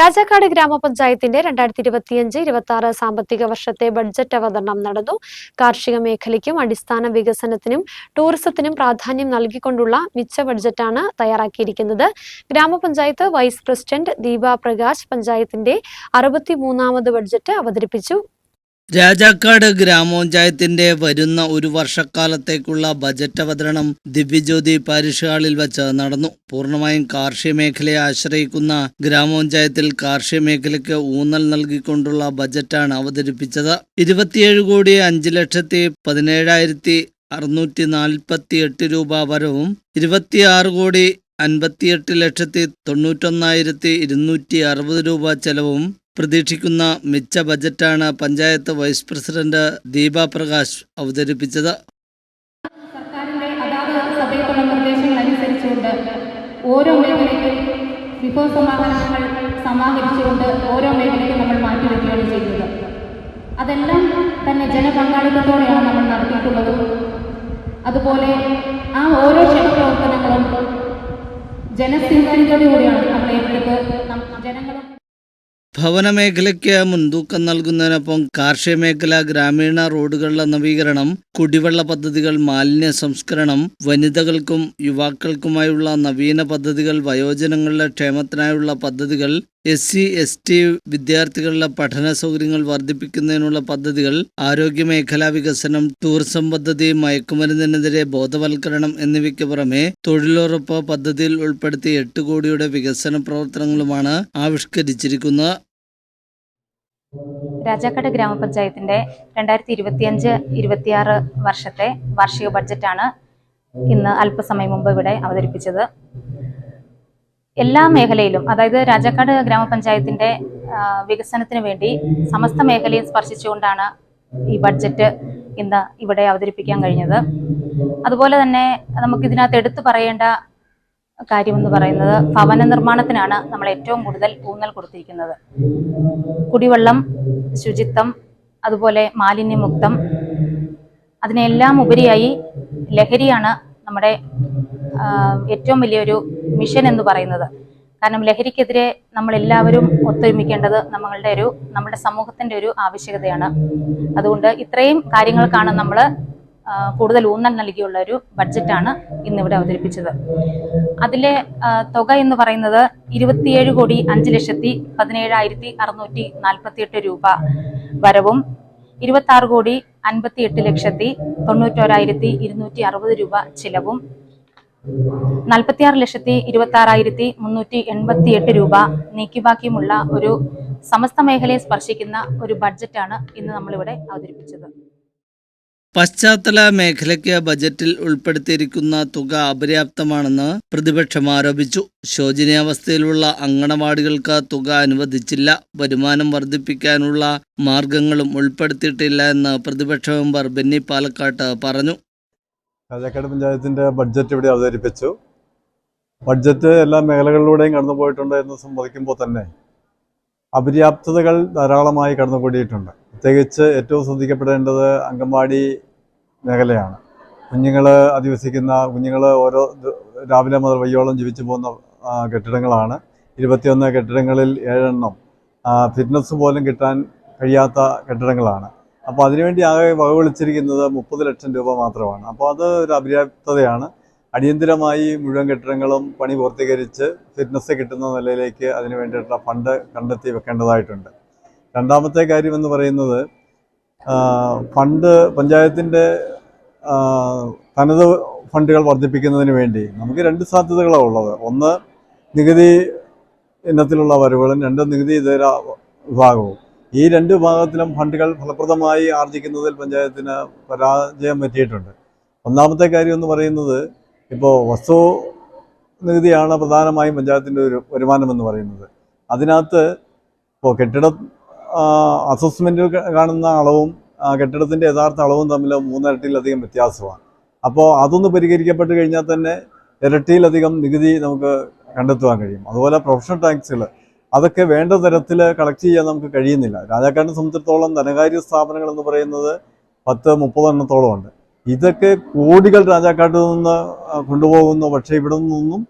രാജാക്കാട് ഗ്രാമപഞ്ചായത്തിന്റെ രണ്ടായിരത്തി ഇരുപത്തിയഞ്ച് ഇരുപത്തി ആറ് സാമ്പത്തിക വർഷത്തെ ബഡ്ജറ്റ് അവതരണം നടന്നു. കാർഷിക മേഖലയ്ക്കും അടിസ്ഥാന വികസനത്തിനും ടൂറിസത്തിനും പ്രാധാന്യം നൽകിക്കൊണ്ടുള്ള മിച്ച ബഡ്ജറ്റാണ് തയ്യാറാക്കിയിരിക്കുന്നത്. ഗ്രാമപഞ്ചായത്ത് വൈസ് പ്രസിഡന്റ് ദീപ പ്രകാശ് പഞ്ചായത്തിന്റെ അറുപത്തിമൂന്നാമത് ബഡ്ജറ്റ് അവതരിപ്പിച്ചു. രാജാക്കാട് ഗ്രാമപഞ്ചായത്തിന്റെ വരുന്ന ഒരു വർഷക്കാലത്തേക്കുള്ള ബജറ്റ് അവതരണം ദിവ്യജ്യോതി പാരിഷ് ഹാളിൽ വച്ച് നടന്നു. പൂർണമായും കാർഷിക മേഖലയെ ആശ്രയിക്കുന്ന ഗ്രാമപഞ്ചായത്തിൽ കാർഷിക മേഖലയ്ക്ക് ഊന്നൽ നൽകിക്കൊണ്ടുള്ള ബജറ്റാണ് അവതരിപ്പിച്ചത്. ഇരുപത്തിയേഴ് കോടി അഞ്ച് ലക്ഷത്തി പതിനേഴായിരത്തി അറുന്നൂറ്റി നാൽപ്പത്തി എട്ട് രൂപ വരവും ഇരുപത്തിയാറ് കോടി അൻപത്തിയെട്ട് ലക്ഷത്തി തൊണ്ണൂറ്റൊന്നായിരത്തി ഇരുന്നൂറ്റി അറുപത് രൂപ ചെലവും പ്രതീക്ഷിക്കുന്ന മിച്ച ബജറ്റാണ് പഞ്ചായത്ത് വൈസ് പ്രസിഡന്റ് ദീപ പ്രകാശ് അവതരിപ്പിച്ചത്. ഓരോ മേഖലയ്ക്കും വിഭവ സമാഹരണങ്ങൾ സമാഹരിച്ചുകൊണ്ട് ഓരോ മേഖലയ്ക്കും നമ്മൾ മാറ്റിവെക്കുകയാണ് ചെയ്യുന്നത്. അതെല്ലാം തന്നെ ജനപങ്കാളിത്തത്തോടെയാണ് നമ്മൾ നടത്തിയിട്ടുള്ളതും. അതുപോലെ ആ ഓരോ ക്ഷേമപ്രവർത്തനങ്ങളും ജനസ്വീകാര്യതയോടെയാണ് നമ്മൾ ഏറ്റെടുത്ത് ജനങ്ങളും ഭവന മേഖലയ്ക്ക് മുൻതൂക്കം നൽകുന്നതിനൊപ്പം കാർഷിക മേഖല ഗ്രാമീണ റോഡുകളുടെ നവീകരണം കുടിവെള്ള പദ്ധതികൾ മാലിന്യ സംസ്കരണം വനിതകൾക്കും യുവാക്കൾക്കുമായുള്ള നവീന പദ്ധതികൾ വയോജനങ്ങളുടെ ക്ഷേമത്തിനായുള്ള പദ്ധതികൾ എസ് സി എസ് ടി വിദ്യാർത്ഥികളുടെ പഠന സൗകര്യങ്ങൾ വർദ്ധിപ്പിക്കുന്നതിനുള്ള പദ്ധതികൾ ആരോഗ്യ മേഖലാ വികസനം ടൂറിസം പദ്ധതി മയക്കുമരുന്നിനെതിരെ ബോധവൽക്കരണം എന്നിവയ്ക്ക് പുറമെ തൊഴിലുറപ്പ് പദ്ധതിയിൽ ഉൾപ്പെടുത്തി എട്ട് കോടിയുടെ വികസന പ്രവർത്തനങ്ങളുമാണ് ആവിഷ്കരിച്ചിരിക്കുന്നത്. രാജാക്കാട് ഗ്രാമപഞ്ചായത്തിന്റെ രണ്ടായിരത്തി ഇരുപത്തിയഞ്ച് ഇരുപത്തിയാറ് വർഷത്തെ വാർഷിക ബഡ്ജറ്റാണ് ഇന്ന് അല്പസമയം മുമ്പ് ഇവിടെ അവതരിപ്പിച്ചത്. എല്ലാ മേഖലയിലും അതായത് രാജാക്കാട് ഗ്രാമപഞ്ചായത്തിന്റെ വികസനത്തിന് വേണ്ടി സമസ്ത മേഖലയും സ്പർശിച്ചുകൊണ്ടാണ് ഈ ബഡ്ജറ്റ് ഇന്ന് ഇവിടെ അവതരിപ്പിക്കാൻ കഴിഞ്ഞത്. അതുപോലെ തന്നെ നമുക്ക് ഇതിനകത്ത് എടുത്തു പറയേണ്ട കാര്യമെന്ന് പറയുന്നത് ഭവന നിർമ്മാണത്തിനാണ് നമ്മൾ ഏറ്റവും കൂടുതൽ ഊന്നൽ കൊടുത്തിരിക്കുന്നത്. കുടിവെള്ളം ശുചിത്വം അതുപോലെ മാലിന്യമുക്തം അതിനെല്ലാം ഉപരിയായി ലഹരിയാണ് നമ്മുടെ ഏറ്റവും വലിയൊരു മിഷൻ എന്ന് പറയുന്നത്. കാരണം ലഹരിക്കെതിരെ നമ്മൾ എല്ലാവരും ഒത്തൊരുമിക്കേണ്ടത് നമ്മളുടെ ഒരു നമ്മുടെ സമൂഹത്തിന്റെ ഒരു ആവശ്യകതയാണ്. അതുകൊണ്ട് ഇത്രയും കാര്യങ്ങൾക്കാണ് നമ്മൾ കൂടുതൽ ഊന്നൽ നൽകിയുള്ള ഒരു ബഡ്ജറ്റാണ് ഇന്നിവിടെ അവതരിപ്പിച്ചത്. അതിലെ തുക എന്ന് പറയുന്നത് ഇരുപത്തിയേഴ് കോടി അഞ്ച് ലക്ഷത്തി പതിനേഴായിരത്തി അറുന്നൂറ്റി നാൽപ്പത്തിയെട്ട് രൂപ വരവും ഇരുപത്തി ആറ് കോടി അൻപത്തി എട്ട് ലക്ഷത്തി തൊണ്ണൂറ്റോരായിരത്തി ഇരുന്നൂറ്റി അറുപത് രൂപ ചിലവും നാൽപ്പത്തിയാറ് ലക്ഷത്തി ഇരുപത്തി ആറായിരത്തി മുന്നൂറ്റി എൺപത്തി എട്ട് രൂപ നീക്കിബാക്കിയുമുള്ള ഒരു സമസ്ത മേഖലയെ സ്പർശിക്കുന്ന ഒരു ബഡ്ജറ്റാണ് ഇന്ന് നമ്മളിവിടെ അവതരിപ്പിച്ചത്. പശ്ചാത്തല മേഖലയ്ക്ക് ബജറ്റിൽ ഉൾപ്പെടുത്തിയിരിക്കുന്ന തുക അപര്യാപ്തമാണെന്ന് പ്രതിപക്ഷം ആരോപിച്ചു. ശോചനീയാവസ്ഥയിലുള്ള അങ്കണവാടികൾക്ക് തുക അനുവദിച്ചില്ല. വരുമാനം വർദ്ധിപ്പിക്കാനുള്ള മാർഗങ്ങളും ഉൾപ്പെടുത്തിയിട്ടില്ല എന്ന് പ്രതിപക്ഷ മെമ്പർ ബെന്നി പാലക്കാട്ട് പറഞ്ഞു. രാജാക്കാട് പഞ്ചായത്തിന്റെ ബഡ്ജറ്റ് ഇവിടെ അവതരിപ്പിച്ചു. ബഡ്ജറ്റ് എല്ലാ മേഖലകളിലൂടെയും കടന്നുപോയിട്ടുണ്ട് എന്ന് സമ്മതിക്കുമ്പോൾ തന്നെ അപര്യാപ്തതകൾ ധാരാളമായി കടന്നുകൂടിയിട്ടുണ്ട്. പ്രത്യേകിച്ച് ഏറ്റവും ശ്രദ്ധിക്കപ്പെടേണ്ടത് അംഗൻവാടി മേഖലയാണ്. കുഞ്ഞുങ്ങൾ അധിവസിക്കുന്ന കുഞ്ഞുങ്ങൾ ഓരോ രാവിലെ മുതൽ വയ്യോളം ജീവിച്ചു പോകുന്ന കെട്ടിടങ്ങളാണ്. ഇരുപത്തിയൊന്ന് കെട്ടിടങ്ങളിൽ ഏഴെണ്ണം ഫിറ്റ്നസ് പോലും കിട്ടാൻ കഴിയാത്ത കെട്ടിടങ്ങളാണ്. അപ്പോൾ അതിനുവേണ്ടി ആകെ വകവിളിച്ചിരിക്കുന്നത് മുപ്പത് ലക്ഷം രൂപ മാത്രമാണ്. അപ്പോൾ അത് ഒരു അപര്യാപ്തതയാണ്. അടിയന്തിരമായി മുഴുവൻ കെട്ടിടങ്ങളും പണി പൂർത്തീകരിച്ച് ഫിറ്റ്നസ് കിട്ടുന്ന നിലയിലേക്ക് അതിന് വേണ്ടിയിട്ടുള്ള ഫണ്ട് കണ്ടെത്തി വെക്കേണ്ടതായിട്ടുണ്ട്. രണ്ടാമത്തെ കാര്യം എന്ന് പറയുന്നത് ഫണ്ട് പഞ്ചായത്തിന്റെ തനത് ഫണ്ടുകൾ വർദ്ധിപ്പിക്കുന്നതിന് വേണ്ടി നമുക്ക് രണ്ട് സാധ്യതകളാണ് ഉള്ളത്. ഒന്ന് നികുതി ഇനത്തിലുള്ള വരവുകളും രണ്ട് നികുതി ഇതര വിഭാഗവും. ഈ രണ്ട് വിഭാഗത്തിലും ഫണ്ടുകൾ ഫലപ്രദമായി ആർജിക്കുന്നതിൽ പഞ്ചായത്തിന് പരാജയം പറ്റിയിട്ടുണ്ട്. ഒന്നാമത്തെ കാര്യം എന്ന് പറയുന്നത് ഇപ്പോൾ വസ്തു നികുതിയാണ് പ്രധാനമായും പഞ്ചായത്തിന്റെ ഒരു വരുമാനം എന്ന് പറയുന്നത്. അതിനകത്ത് ഇപ്പോൾ കെട്ടിട അസസ്മെന്റിൽ കാണുന്ന അളവും കെട്ടിടത്തിന്റെ യഥാർത്ഥ അളവും തമ്മിൽ മൂന്നിരട്ടിയിലധികം വ്യത്യാസമാണ്. അപ്പോൾ അതൊന്ന് പരിഹരിക്കപ്പെട്ട് കഴിഞ്ഞാൽ തന്നെ ഇരട്ടിയിലധികം നികുതി നമുക്ക് കണ്ടെത്തുവാൻ കഴിയും. അതുപോലെ പ്രൊഫഷണൽ ടാക്സുകൾ അതൊക്കെ വേണ്ട തരത്തിൽ കളക്ട് ചെയ്യാൻ നമുക്ക് കഴിയുന്നില്ല. രാജാക്കാരനെ സംബന്ധിച്ചിടത്തോളം ധനകാര്യ സ്ഥാപനങ്ങൾ എന്ന് പറയുന്നത് പത്ത് മുപ്പതെണ്ണത്തോളം ഉണ്ട്. ഇതൊക്കെ കോടികൾ രാജാക്കാട്ടിൽ നിന്ന് കൊണ്ടുപോകുന്നു. പക്ഷേ ഇവിടെ നിന്നൊന്നും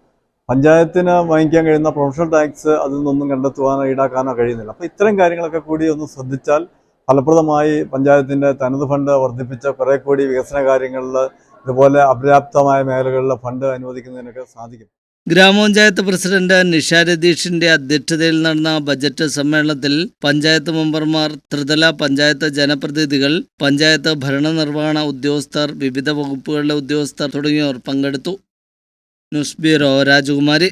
പഞ്ചായത്തിന് വാങ്ങിക്കാൻ കഴിയുന്ന പ്രൊഫഷണൽ ടാക്സ് അതിൽ നിന്നൊന്നും കണ്ടെത്തുവാനോ ഈടാക്കാനോ കഴിയുന്നില്ല. അപ്പോൾ ഇത്തരം കാര്യങ്ങളൊക്കെ കൂടി ഒന്ന് ശ്രദ്ധിച്ചാൽ ഫലപ്രദമായി പഞ്ചായത്തിന്റെ തനത് ഫണ്ട് വർദ്ധിപ്പിച്ച കുറേ കൂടി വികസന കാര്യങ്ങളിൽ ഇതുപോലെ അപര്യാപ്തമായ മേഖലകളിലെ ഫണ്ട് അനുവദിക്കുന്നതിനൊക്കെ സാധിക്കും. ഗ്രാമപഞ്ചായത്ത് പ്രസിഡന്റ് നിഷ രതീഷിന്റെ അധ്യക്ഷതയിൽ നടന്ന ബജറ്റ് സമ്മേളനത്തിൽ പഞ്ചായത്ത് മെമ്പർമാർ ത്രിതല പഞ്ചായത്ത് ജനപ്രതിനിധികൾ പഞ്ചായത്ത് ഭരണനിർവഹണ ഉദ്യോഗസ്ഥർ വിവിധ വകുപ്പുകളിലെ ഉദ്യോഗസ്ഥർ തുടങ്ങിയവർ പങ്കെടുത്തു. ന്യൂസ് ബ്യൂറോ രാജകുമാരി.